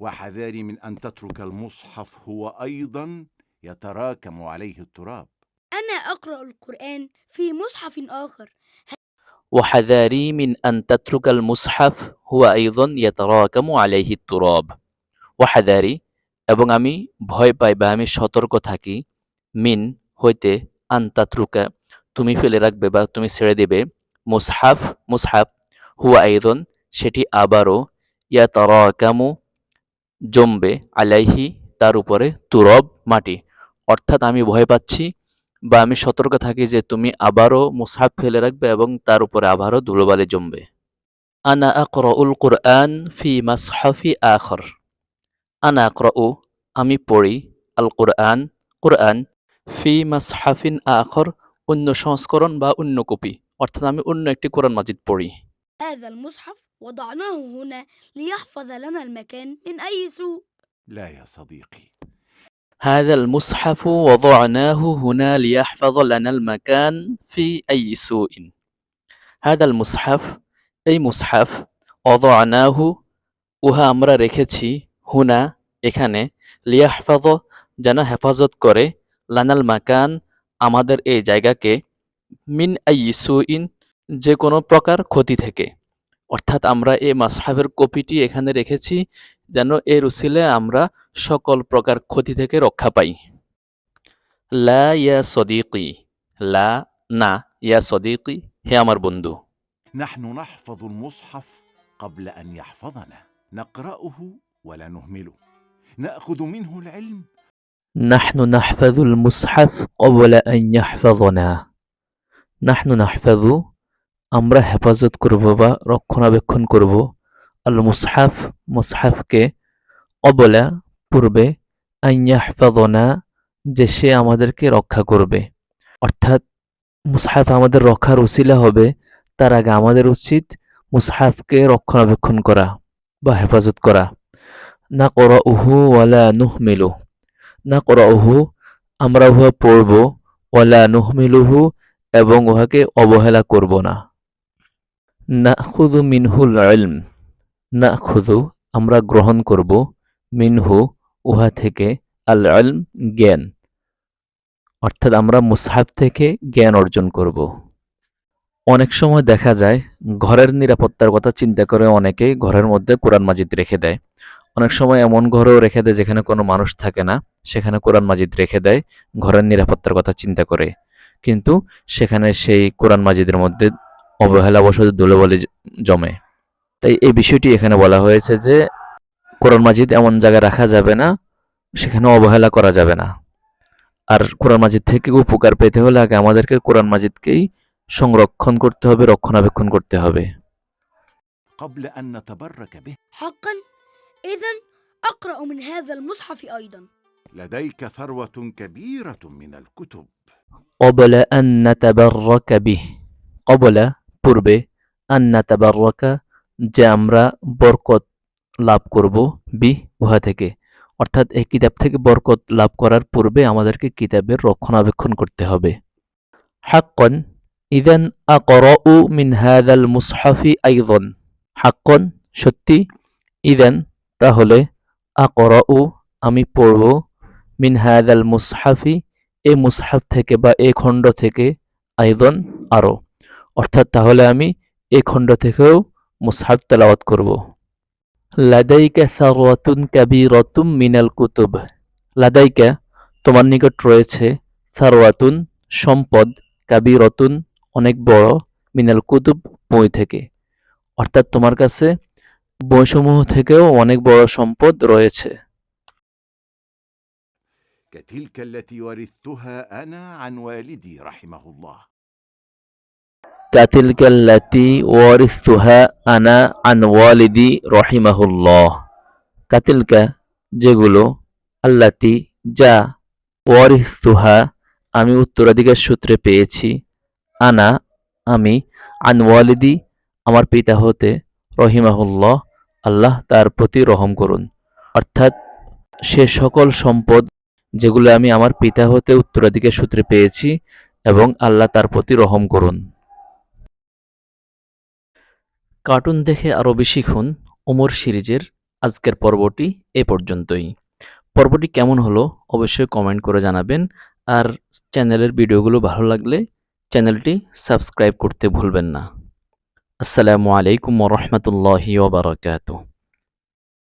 وحذاري من ان تترك المصحف هو ايضا يتراكم عليه التراب أنا أقرأ القرآن في مصحف آخر وحذاري من أن تترك المصحف هو أيضا يتراكم عليه التراب وحذاري এবং আমি ভয় পাই বা আমি সতর্ক থাকি মিন হইতে আন্তাত্রুকা তুমি ফেলে রাখবে বা তুমি ছেড়ে দেবে মুসহাফ মুসহাফ হুয়া আইদন সেটি আবারও ইয়া তরাকামু জমবে, আলাইহি, তার উপরে তুরব, মাটি। অর্থাৎ আমি ভয় পাচ্ছি বা আমি সতর্ক থাকি যে তুমি আবারও মুসাফ ফেলে রাখবে এবং তার উপরে আবারও ধুলোবালি জমবে। আনা আকর উল কোরআন ফি মাসহাফি আখর। আনা ও আমি পড়ি আল কোরআন কোরআন ফি মাসহাফিন আখর, অন্য সংস্করণ বা অন্য কপি। অর্থাৎ আমি অন্য একটি কোরআন মাজিদ পড়ি। وضعناه هنا ليحفظ لنا المكان من أي سوء لا يا صديقي هذا المصحف وضعناه هنا ليحفظ لنا المكان في أي سوء هذا المصحف أي مصحف وضعناه উহা আমরা রেখেছি হুনা এখানে লিয়াহফাজ যেন হেফাজত করে লানাল মাকান আমাদের এই জায়গাকে মিন আইসুইন যে কোনো প্রকার ক্ষতি থেকে অর্থাৎ আমরা এই মাসহাফের কপিটি এখানে রেখেছি যেন এর উসিলে আমরা সকল প্রকার ক্ষতি থেকে রক্ষা পাই লা ইয়া সদিকি লা না ইয়া সদিকি হে আমার বন্ধু نحن نحفظ المصحف قبل ان يحفظنا نقراه ولا نهمله ناخذ منه العلم نحن نحفظ المصحف قبل أن يحفظنا نحن نحفظ আমরা হেফাজত করব বা রক্ষণাবেক্ষণ করব, আল মুসহাফ মুসহাফকে অবলা পূর্বে আইয়াহফাদনা যে সে আমাদেরকে রক্ষা করবে। অর্থাৎ মুসহাফ আমাদের রক্ষার উসিলা হবে, তার আগে আমাদের উচিত মুসহাফকে রক্ষণাবেক্ষণ করা বা হেফাজত করা। না করা উহু ওয়ালা নুহমিলু না করা উহু আমরা উহা পড়ব, ওয়ালা নুহমিলুহু এবং উহাকে অবহেলা করব না। না খুদু মিনহুল ইলম। না খুদু আমরা গ্রহণ করব মিনহু, উহা থেকে আল ইলম, জ্ঞান। অর্থাৎ আমরা মুসহাফ থেকে জ্ঞান অর্জন করব। অনেক সময় দেখা যায়, ঘরের নিরাপত্তার কথা চিন্তা করে অনেকে ঘরের মধ্যে কোরআন মাজিদ রেখে দেয়। অনেক সময় এমন ঘরেও রেখে দেয় যেখানে কোনো মানুষ থাকে না, সেখানে কোরআন মাজিদ রেখে দেয়, ঘরের নিরাপত্তার কথা চিন্তা করে। কিন্তু সেখানে সেই কোরআন মাজিদের মধ্যে অবহেলাবশত ধুলোবলি জ- জমে তাই এই বিষয়টি এখানে বলা হয়েছে যে কোরআন মাজিদ এমন জায়গায় রাখা যাবে না সেখানে অবহেলা করা যাবে না আর কোরআন মাজিদ থেকে উপকার পেতে হলে আগে আমাদেরকে কোরআন মাজিদকেই সংরক্ষণ করতে হবে রক্ষণাবেক্ষণ করতে হবে قبل ان نتبرك به حقا إذا أقرأ من هذا المصحف أيضا لديك ثروه كبيره من الكتب قبل أن نتبرك به قبل পূর্বে, আন্না তাবাররাকা, যে আমরা বরকত লাভ করব বি, উহা থেকে। অর্থাৎ এই কিতাব থেকে বরকত লাভ করার পূর্বে আমাদেরকে কিতাবের রক্ষণাবেক্ষণ করতে হবে। হাক্কন, ইদান আকরউ মিন হাদাল মুসহাফি আইদন হাক্কন, সত্যি, ইদান, তাহলে আকরউ আমি পড়ব মিন হাদাল মুসহাফি, এ মুসহাফ থেকে বা এ খণ্ড থেকে আইদন আরও। অর্থাৎ তাহলে আমি এ খণ্ড থেকেও মুসহাফ তেলাওয়াত করব লাদাইকা সারওয়াতুন কাবীরাতুম মিনাল কুতুব লাদাইকা তোমার নিকট রয়েছে সারওয়াতুন সম্পদ কাবীরাতুন অনেক বড় মিনাল কুতুব বই থেকে অর্থাৎ তোমার কাছে বইসমূহ থেকেও অনেক বড় সম্পদ রয়েছে كتلك التي ورثتها انا عن والدي رحمه الله كتلك التي ورثتها أنا عن والدي رحمه الله كتلك যেগুলো আল্লাতি যা ওয়ারিসতুহা আমি উত্তরাধিকার সূত্রে পেয়েছি আনা আমি আন ওয়ালিদি আমার পিতা হতে রহিমাহুল্লাহ আল্লাহ তার প্রতি রহম করুন অর্থাৎ সে সকল সম্পদ যেগুলো আমি আমার পিতা হতে উত্তরাধিকার সূত্রে পেয়েছি এবং আল্লাহ তার প্রতি রহম করুন কার্টুন দেখে আরও বেশি খুন ওমর সিরিজের আজকের পর্বটি এ পর্যন্তই। পর্বটি কেমন হলো অবশ্যই কমেন্ট করে জানাবেন। আর চ্যানেলের ভিডিওগুলো ভালো লাগলে চ্যানেলটি সাবস্ক্রাইব করতে ভুলবেন না। আসসালামু আলাইকুম রহমতুল্লাহি ওবরাকাতুহ